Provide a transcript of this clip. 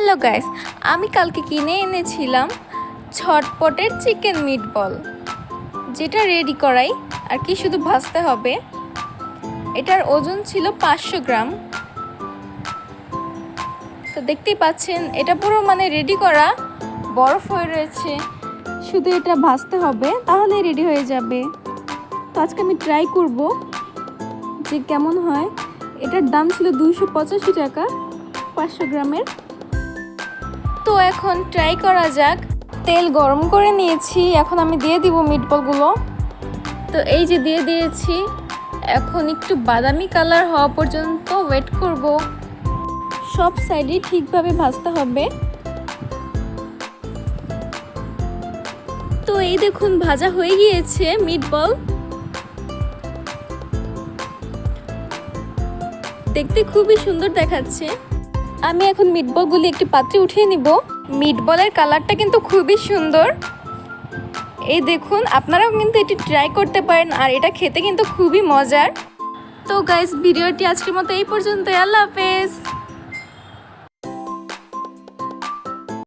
Hello guys, আমি কালকে কিনে এনেছিলাম ছটপটের চিকেন মিটবল, যেটা রেডি করাই, আর কি শুধু ভাজতে হবে। এটার ওজন ছিল পাঁচশো গ্রাম। তো দেখতেই পাচ্ছেন, এটা পুরো মানে রেডি করা, বরফ হয়ে রয়েছে। শুধু এটা ভাজতে হবে, তাহলে রেডি হয়ে যাবে। তো আজকে আমি ট্রাই করব যে কেমন হয়। এটার দাম ছিল দুইশো পঁচাশি টাকা, পাঁচশো গ্রামের। তো এখন ট্রাই করা যাক। তেল গরম করে নিয়েছি, এখন আমি দিয়ে দিব মিটবলগুলো তো এই যে দিয়ে দিয়েছি, এখন একটু বাদামি কালার হওয়া পর্যন্ত ওয়েট করব। সব সাইডে ঠিকভাবে ভাজতে হবে। তো এই দেখুন, ভাজা হয়ে গিয়েছে মিটবল দেখতে খুবই সুন্দর দেখাচ্ছে। আমি এখন মিটবলগুলি একটি পাত্রে উঠিয়ে নিব। মিটবলের কালারটা কিন্তু খুবই সুন্দর। এই দেখুন, আপনারাও কিন্তু এটি ট্রাই করতে পারেন আর এটা খেতে কিন্তু খুবই মজার। তো গাইস ভিডিওটি আজকের মতো এই পর্যন্ত আল্লাহ হাফেজ।